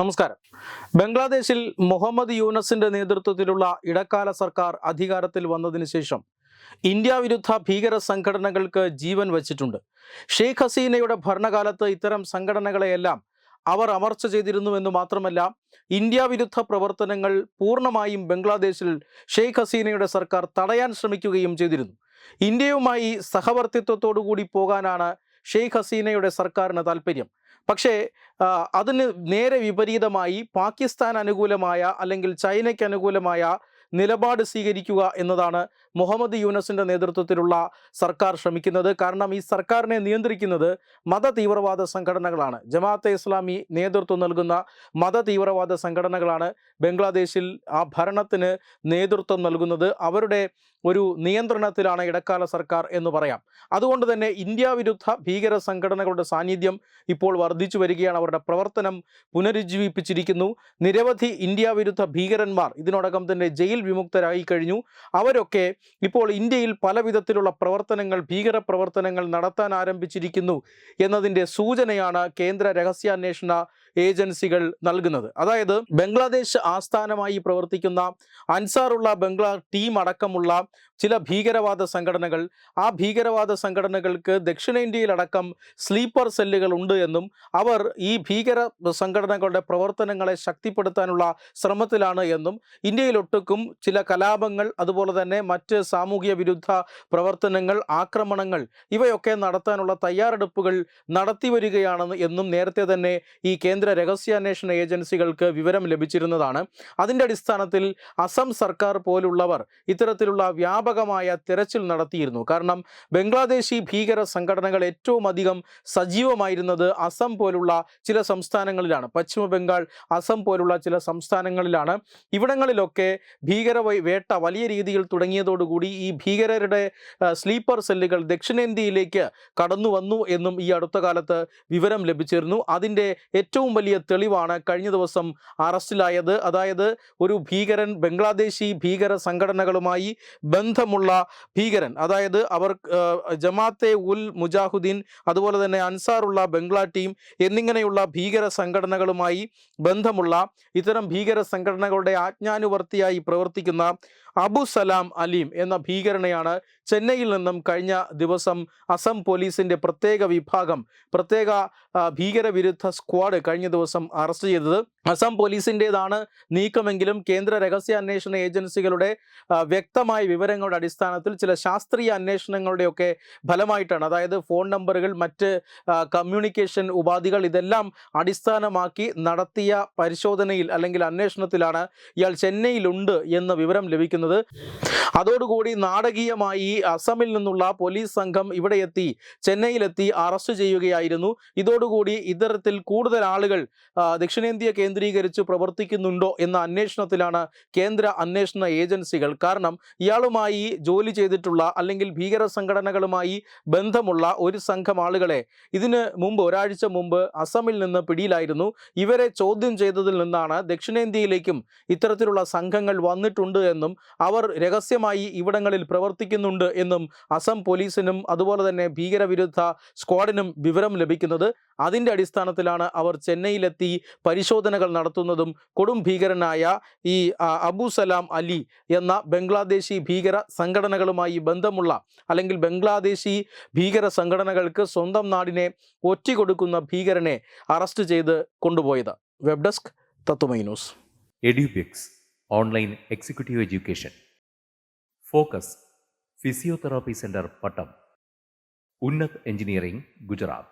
നമസ്കാരം. ബംഗ്ലാദേശിൽ മുഹമ്മദ് യൂനസിന്റെ നേതൃത്വത്തിലുള്ള ഇടക്കാല സർക്കാർ അധികാരത്തിൽ വന്നതിന് ശേഷം ഇന്ത്യ വിരുദ്ധ ഭീകര സംഘടനകൾക്ക് ജീവൻ വച്ചിട്ടുണ്ട്. ഷെയ്ഖ് ഹസീനയുടെ ഭരണകാലത്ത് ഇത്തരം സംഘടനകളെയെല്ലാം അവർ അമർച്ച ചെയ്തിരുന്നുവെന്ന് മാത്രമല്ല ഇന്ത്യ വിരുദ്ധ പ്രവർത്തനങ്ങൾ പൂർണമായും ബംഗ്ലാദേശിൽ ഷെയ്ഖ് ഹസീനയുടെ സർക്കാർ തടയാൻ ശ്രമിക്കുകയും ചെയ്തിരുന്നു. ഇന്ത്യയുമായി സഹവർത്തിത്വത്തോടുകൂടി പോകാനാണ് ഷെയ്ഖ് ഹസീനയുടെ സർക്കാരിന് താല്പര്യം പക്ഷേ അതിന് നേരെ വിപരീതമായി പാകിസ്ഥാൻ അനുകൂലമായ അല്ലെങ്കിൽ ചൈനയ്ക്ക് അനുകൂലമായ നിലപാട് സ്വീകരിക്കുക എന്നതാണ് മുഹമ്മദ് യൂനസിന്റെ നേതൃത്വത്തിലുള്ള സർക്കാർ ശ്രമിക്കുന്നത്. കാരണം ഈ സർക്കാരിനെ നിയന്ത്രിക്കുന്നത് മത തീവ്രവാദ സംഘടനകളാണ്. ജമാഅത്തെ ഇസ്ലാമി നേതൃത്വം നൽകുന്ന മത തീവ്രവാദ സംഘടനകളാണ് ബംഗ്ലാദേശിൽ ആ ഭരണത്തിന് നേതൃത്വം നൽകുന്നത്. അവരുടെ ഒരു നിയന്ത്രണത്തിലാണ് ഇടക്കാല സർക്കാർ എന്ന് പറയാം. അതുകൊണ്ട് തന്നെ ഇന്ത്യ വിരുദ്ധ ഭീകര സംഘടനകളുടെ സാന്നിധ്യം ഇപ്പോൾ വർദ്ധിച്ചു വരികയാണ്. അവരുടെ പ്രവർത്തനം പുനരുജ്ജീവിപ്പിച്ചിരിക്കുന്നു. നിരവധി ഇന്ത്യ വിരുദ്ധ ഭീകരന്മാർ ഇതിനോടകം തന്നെ ജയിൽ വിമുക്തരായി കഴിഞ്ഞു. അവരൊക്കെ ഇപ്പോൾ ഇന്ത്യയിൽ പല വിധത്തിലുള്ള പ്രവർത്തനങ്ങൾ ഭീകര പ്രവർത്തനങ്ങൾ നടത്താൻ ആരംഭിച്ചിരിക്കുന്നു എന്നതിന്റെ സൂചനയാണ് കേന്ദ്ര രഹസ്യാന്വേഷണ ഏജൻസികൾ നൽകുന്നത്. അതായത് ബംഗ്ലാദേശ് ആസ്ഥാനമായി പ്രവർത്തിക്കുന്ന അൻസാറുള്ള ബംഗ്ലാ ടീം അടക്കമുള്ള ചില ഭീകരവാദ സംഘടനകൾ ആ ഭീകരവാദ സംഘടനകൾക്ക് ദക്ഷിണേന്ത്യയിലടക്കം സ്ലീപ്പർ സെല്ലുകൾ ഉണ്ട് എന്നും അവർ ഈ ഭീകര സംഘടനകളുടെ പ്രവർത്തനങ്ങളെ ശക്തിപ്പെടുത്താനുള്ള ശ്രമത്തിലാണ് എന്നും ഇന്ത്യയിലൊട്ടുക്കും ചില കലാപങ്ങൾ അതുപോലെ തന്നെ മറ്റ് സാമൂഹ്യ വിരുദ്ധ പ്രവർത്തനങ്ങൾ ആക്രമണങ്ങൾ ഇവയൊക്കെ നടത്താനുള്ള തയ്യാറെടുപ്പുകൾ നടത്തി വരികയാണെന്ന് എന്നും നേരത്തെ തന്നെ ഈ കേന്ദ്ര രഹസ്യാന്വേഷണ ഏജൻസികൾക്ക് വിവരം ലഭിച്ചിരുന്നതാണ്. അതിന്റെ അടിസ്ഥാനത്തിൽ അസം സർക്കാർ പോലുള്ളവർ ഇത്തരത്തിലുള്ള വ്യാപകമായ തിരച്ചിൽ നടത്തിയിരുന്നു. കാരണം ബംഗ്ലാദേശി ഭീകര സംഘടനകൾ ഏറ്റവും അധികം സജീവമായിരുന്നത് അസം പോലുള്ള ചില സംസ്ഥാനങ്ങളിലാണ്. പശ്ചിമ ബംഗാൾ അസം പോലുള്ള ചില സംസ്ഥാനങ്ങളിലാണ്. ഇവിടങ്ങളിലൊക്കെ ഭീകര വേട്ട വലിയ രീതിയിൽ തുടങ്ങിയതോടുകൂടി ഈ ഭീകരരുടെ സ്ലീപ്പർ സെല്ലുകൾ ദക്ഷിണേന്ത്യയിലേക്ക് കടന്നു വന്നു എന്നും ഈ അടുത്ത കാലത്ത് വിവരം ലഭിച്ചിരുന്നു. അതിന്റെ ഏറ്റവും വലിയ തെളിവാണ് കഴിഞ്ഞ ദിവസം അറസ്റ്റിലായത്. അതായത് ഒരു ഭീകരൻ ബംഗ്ലാദേശി ഭീകര സംഘടനകളുമായി ബന്ധമുള്ള ഭീകരൻ. അതായത് അവർ ജമാഅത്തെ ഉൽ മുജാഹുദ്ദീൻ അതുപോലെ തന്നെ അൻസാറുള്ള ബംഗ്ലാ ടീം എന്നിങ്ങനെയുള്ള ഭീകര സംഘടനകളുമായി ബന്ധമുള്ള ഇത്തരം ഭീകര സംഘടനകളുടെ ആജ്ഞാനുവർത്തിയായി പ്രവർത്തിക്കുന്ന അബു സലാം അലീം എന്ന ഭീകരനെയാണ് ചെന്നൈയിൽ നിന്നും കഴിഞ്ഞ ദിവസം അസം പോലീസിന്റെ പ്രത്യേക വിഭാഗം പ്രത്യേക ഭീകരവിരുദ്ധ സ്ക്വാഡ് കഴിഞ്ഞ ദിവസം അറസ്റ്റ് ചെയ്തത് അസം പോലീസിന്റെതാണ് നീക്കമെങ്കിലും കേന്ദ്ര രഹസ്യാന്വേഷണ ഏജൻസികളുടെ വ്യക്തമായ വിവരങ്ങളുടെ അടിസ്ഥാനത്തിൽ ചില ശാസ്ത്രീയ അന്വേഷണങ്ങളുടെയൊക്കെ ഫലമായിട്ടാണ്. അതായത് ഫോൺ നമ്പറുകൾ മറ്റ് കമ്മ്യൂണിക്കേഷൻ ഉപാധികൾ ഇതെല്ലാം അടിസ്ഥാനമാക്കി നടത്തിയ പരിശോധനയിൽ അല്ലെങ്കിൽ അന്വേഷണത്തിലാണ് ഇയാൾ ചെന്നൈയിലുണ്ട് എന്ന വിവരം ലഭിക്കുന്നത്. അതോടുകൂടി നാടകീയമായി അസമിൽ നിന്നുള്ള പോലീസ് സംഘം ഇവിടെ എത്തി ചെന്നൈയിലെത്തി അറസ്റ്റ് ചെയ്യുകയായിരുന്നു. ഇതോടുകൂടി ഇത്തരത്തിൽ കൂടുതൽ ആളുകൾ ദക്ഷിണേന്ത്യ കേന്ദ്രീകരിച്ച് പ്രവർത്തിക്കുന്നുണ്ടോ എന്ന അന്വേഷണത്തിലാണ് കേന്ദ്ര അന്വേഷണ ഏജൻസികൾ. കാരണം ഇയാളുമായി ജോലി ചെയ്തിട്ടുള്ള അല്ലെങ്കിൽ ഭീകര സംഘടനകളുമായി ബന്ധമുള്ള ഒരു സംഘം ആളുകളെ ഇതിന് മുമ്പ് ഒരാഴ്ച മുമ്പ് അസമിൽ നിന്ന് പിടിയിലായിരുന്നു. ഇവരെ ചോദ്യം ചെയ്തതിൽ നിന്നാണ് ദക്ഷിണേന്ത്യയിലേക്കും ഇത്തരത്തിലുള്ള സംഘങ്ങൾ വന്നിട്ടുണ്ട് എന്നും അവർ രഹസ്യമായി ഇവിടങ്ങളിൽ പ്രവർത്തിക്കുന്നുണ്ട് എന്നും അസം പോലീസിനും അതുപോലെ തന്നെ ഭീകരവിരുദ്ധ സ്ക്വാഡിനും വിവരം ലഭിക്കുന്നത് അതിന്റെ അടിസ്ഥാനത്തിലാണ് അവർ ചെന്നൈയിലെത്തി പരിശോധനകൾ നടത്തുന്നതും കൊടും ഭീകരനായ ഈ അബു സലാം അലി എന്ന ബംഗ്ലാദേശി ഭീകര സംഘടനകളുമായി ബന്ധമുള്ള അല്ലെങ്കിൽ ബംഗ്ലാദേശി ഭീകര സംഘടനകൾക്ക് സ്വന്തം നാടിനെ ഒറ്റിക്കൊടുക്കുന്ന ഭീകരനെ അറസ്റ്റ് ചെയ്ത് കൊണ്ടുപോയത്. Web desk Tathwamayi news. Edubix online executive education. Focus physiotherapy centre Pattom. Unnat engineering Gujarat.